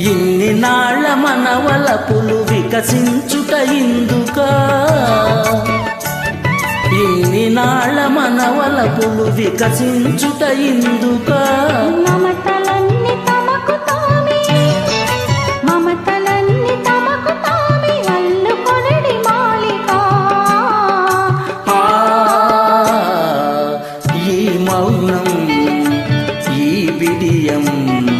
ఇన్ని నాళ్ళ మనవలపులు వికసించుట ఇందుకా. ఇన్ని నాళ్ళ మనవలపులు వికసించుట ఇందుకా. ఈ మౌనం ఈ బిడియం ఇదేనా